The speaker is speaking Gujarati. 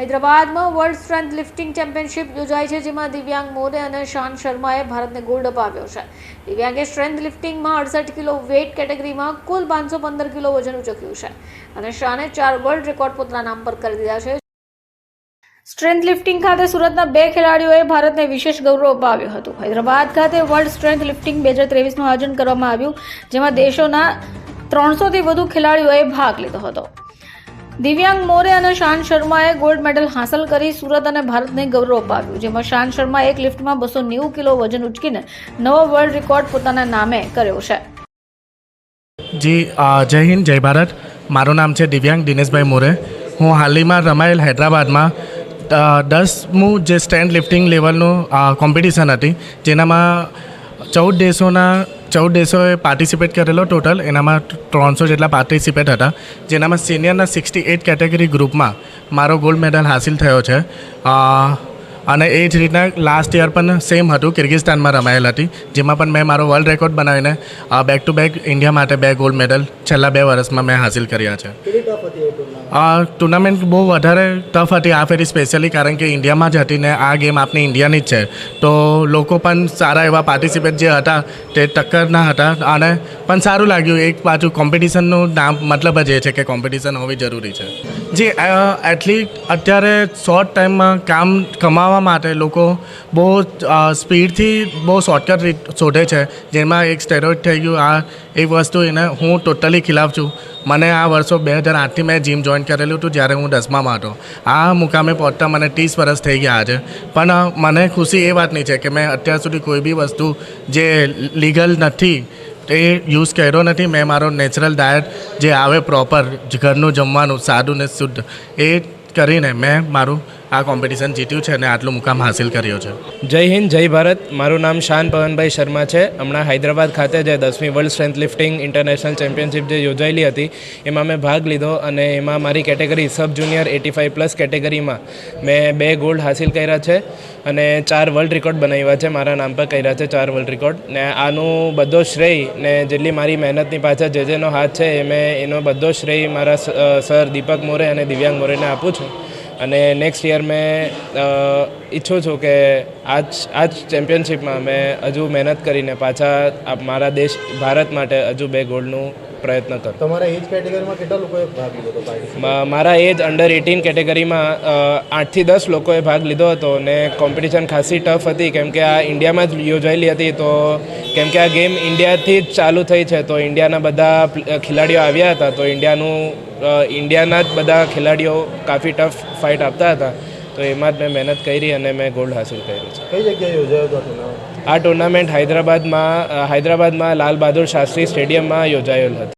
હૈદરાબાદમાં વર્લ્ડ સ્ટ્રેન્થ લિફ્ટિંગ ચેમ્પિયનશિપ યોજાઈ છે, જેમાં દિવ્યાંગ મોરે અને શાન શર્માએ ભારતને ગોલ્ડ અપાવ્યો છે. દિવ્યાંગે સ્ટ્રેન્થ લિફ્ટિંગમાં અડસઠ કિલો વેઇટ કેટેગરીમાં કુલ પાંચસો પંદર કિલો વજન ઉચક્યું છે અને શાને ચાર વર્લ્ડ રેકોર્ડ પોતાના નામ પર કરી દીધા છે. સ્ટ્રેન્થ લિફ્ટિંગ ખાતે સુરતના બે ખેલાડીઓએ ભારતને વિશેષ ગૌરવ અપાવ્યું હતું. હૈદરાબાદ ખાતે વર્લ્ડ સ્ટ્રેન્થ લિફ્ટિંગ બે હજાર ત્રેવીસનું આયોજન કરવામાં આવ્યું, જેમાં દેશોના ત્રણસોથી વધુ ખેલાડીઓએ ભાગ લીધો હતો. દિવ્યાંગ મોરે અને શાન શર્માએ ગોલ્ડ મેડલ હાંસલ કરી સુરત અને ભારતને ગૌરવ અપાવ્યું, જેમાં શાન શર્મા એક લિફ્ટમાં બસો નેવું કિલો વજન ઉચકીને નવો વર્લ્ડ રેકોર્ડ પોતાના નામે કર્યો છે. જી જય હિન્દ, જય ભારત. મારું નામ છે દિવ્યાંગ દિનેશભાઈ મોરે. હું હાલમાં રમાયેલ હૈદરાબાદમાં દસમું જે સ્ટેન્ડ લિફ્ટિંગ લેવલનું કોમ્પિટિશન હતી, જેનામાં ચૌદ દેશોના ચૌદ દેશોએ પાર્ટિસિપેટ કરેલો ટોટલ એનામાં ત્રણસો જેટલા પાર્ટિસિપેટ હતા. જેનામાં સિનિયરના સિક્સટી એટ કેટેગરી ગ્રુપમાં મારો ગોલ્ડ મેડલ હાસિલ થયો છે. અને એ જ રીતના લાસ્ટ યર પણ સેમ હતું કિર્ગિસ્તાનમાં રમાયેલ હતી જેમાં પણ મેં મારો વર્લ્ડ રેકોર્ડ બનાવીને બેક ટુ બેક ઇન્ડિયા માટે બે ગોલ્ડ મેડલ છેલ્લા બે વર્ષમાં મેં હાસિલ કર્યા છે. આ ટુર્નામેન્ટ બહુ વધારે ટફ હતી આ ફેરી સ્પેશિયલી કારણ કે ઇન્ડિયામાં જ હતી ને આ ગેમ આપણી ઇન્ડિયાની જ છે. તો લોકો પણ સારા એવા પાર્ટિસિપેટ જે હતા તે ટક્કરના હતા અને પણ સારું લાગ્યું. એક પાછું કોમ્પિટિશનનું નામ મતલબ જ એ છે કે કોમ્પિટિશન હોવી જરૂરી છે. જી એથ્લીટ અત્યારે શોર્ટ ટાઈમમાં કામ કમાવા માટે લોકો બહુ સ્પીડથી બહુ શોર્ટકટ રીત શોધે છે. જેમાં એક સ્ટેરોઇડ થઈ ગયું, આ એક વસ્તુ એને હું ટોટલી ખિલાફ છું. મને આ વર્ષો બે હજાર આઠથી મેં જીમ જોઈન કરેલું હતું જ્યારે હું દસમામાં હતો. આ મુકામે પહોંચતા મને ત્રીસ વર્ષ થઈ ગયા છે પણ મને ખુશી એ વાતની છે કે મેં અત્યાર સુધી કોઈ બી વસ્તુ જે લીગલ નથી એ યુઝ કર્યો નથી. મેં મારો નેચરલ ડાયટ જે આવે પ્રોપર ઘરનું જમવાનું, સાદું ને શુદ્ધ, એ કરીને મેં મારું આ કોમ્પિટિશન જીત્યું છે અને આટલું મુકામ હાસિલ કર્યો છે. જય હિન્દ, જય ભારત. મારું નામ શાન પવનભાઈ શર્મા છે. હમણાં હૈદરાબાદ ખાતે જે દસમી world strength lifting international championship જે યોજાયેલી હતી, એમાં મેં ભાગ લીધો અને એમાં મારી category sub junior eighty five plus કેટેગરીમાં મેં બે ગોલ્ડ હાંસિલ કર્યા છે અને ચાર વર્લ્ડ રેકોર્ડ બનાવ્યા છે, મારા નામ પર કર્યા છે ચાર વર્લ્ડ રેકોર્ડ. ને આનું બધો શ્રેય ને જેટલી મારી મહેનતની પાછળ જે જેનો હાથ છે એ મેં એનો બધો શ્રેય મારા સર દીપક મોરે અને દિવ્યાંગ મોરેને આપું છું. અને નેક્સ્ટ યર મેં ઈચ્છું છું કે આજ આજ ચેમ્પિયનશિપમાં મેં હજુ મહેનત કરીને પાછા મારા દેશ ભારત માટે હજુ બે ગોલ્ડનું પ્રયત્ન કરું. તમારા એજ કેટેગરીમાં કેટલા લોકોએ ભાગ લીધો હતો મારા એજ અંડર એટીન કેટેગરીમાં આઠથી દસ લોકોએ ભાગ લીધો હતો અને કોમ્પિટિશન ખાસી ટફ હતી. કેમ કે આ ઇન્ડિયામાં જ યોજાયેલી હતી તો કેમ કે આ ગેમ ઇન્ડિયાથી જ ચાલુ થઈ છે. તો ઇન્ડિયાના બધા ખેલાડીઓ આવ્યા હતા તો ઇન્ડિયાનું ઇન્ડિયાના જ બધા ખેલાડીઓ કાફી ટફ ફાઇટ આપતા હતા. તો એમાં જ મેં મહેનત કરી અને મેં ગોલ્ડ હાસિલ કર્યું છે. કઈ જગ્યાએ યોજાયો હતો આ ટુર્નામેન્ટ હૈદરાબાદમાં હૈદરાબાદમાં લાલ બહાદુર શાસ્ત્રી સ્ટેડિયમમાં યોજાયેલ હતી.